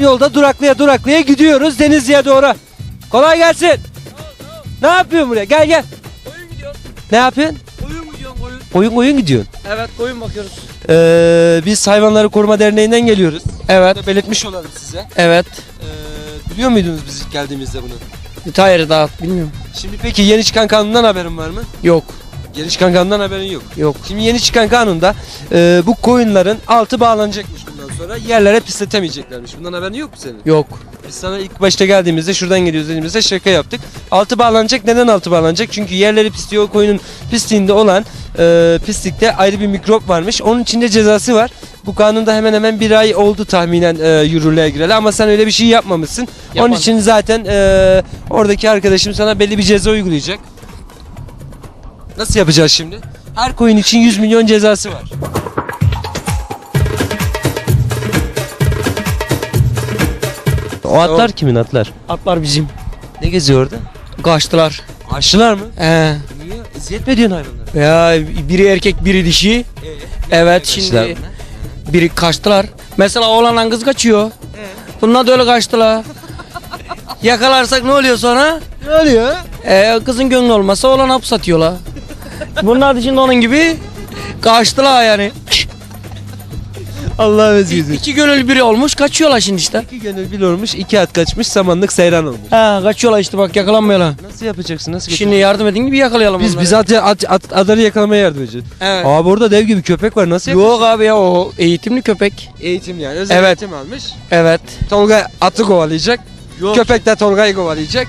yolda duraklaya duraklaya gidiyoruz Denizli'ye doğru. Kolay gelsin. Ne yapıyorsun buraya? Gel gel. Koyun gidiyor. Ne yapıyorsun? Koyun gidiyor koyun. Oyun oyun gidiyorsun. Evet koyun bakıyoruz. Ee, biz Hayvanları Koruma Derneği'nden geliyoruz. Evet. Burada belirtmiş olalım size. Evet. Ee, biliyor muydunuz biz ilk geldiğimizde bunu? Hayır daha bilmiyorum. Şimdi peki yeni çıkan kanundan haberin var mı? Yok. Yeni çıkan kanundan haberin yok. Yok. Şimdi yeni çıkan kanunda e, bu koyunların altı bağlanacakmış sonra. Yerlere pisletemeyeceklermiş. Bundan haberin yok mu senin? Yok. Biz sana ilk başta geldiğimizde şuradan geliyoruz dediğimizde şaka yaptık. Altı bağlanacak. Neden altı bağlanacak? Çünkü yerleri pisliyor. O koyunun pisliğinde olan e, pislikte ayrı bir mikrop varmış. Onun içinde cezası var. Bu kanunda hemen hemen bir ay oldu tahminen e, yürürlüğe gireli ama sen öyle bir şey yapmamışsın. Onun Yapmadım. için zaten e, oradaki arkadaşım sana belli bir ceza uygulayacak. Nasıl yapacağız şimdi? Her koyun için 100 milyon cezası var. O atlar kimin atlar? Atlar bizim. Ne geziyor orada? Kaçtılar. Aşılar mı? He. Niye? Eziyet mi ediyorsun hayvanlara? Ya biri erkek biri dişi. Evet şimdi biri kaçtılar. Mesela oğlanla kız kaçıyor. Bunlar da öyle kaçtılar. Yakalarsak ne oluyor sonra? Ne oluyor? Ee, kızın gönlü olmasa oğlan hapis atıyorlar. Bunlar da şimdi onun gibi kaçtılar yani. Allah özgürsün. İki gönül biri olmuş kaçıyorlar şimdi işte. İki gönül bir olmuş, iki at kaçmış, samanlık seyran olmuş. Ha kaçıyorlar işte bak yakalanmıyorlar. Nasıl yapacaksın? Nasıl Şimdi yardım edin gibi yakalayalım biz onları. biz at, at, at, adarı yakalamaya yardım edeceğiz. Evet. Abi orada dev gibi köpek var. Nasıl Yok abi ya o eğitimli köpek. Eğitim yani. Özel Evet. eğitim almış. Evet. Tolga atı kovalayacak. Yok. Köpek de Tolga'yı kovalayacak.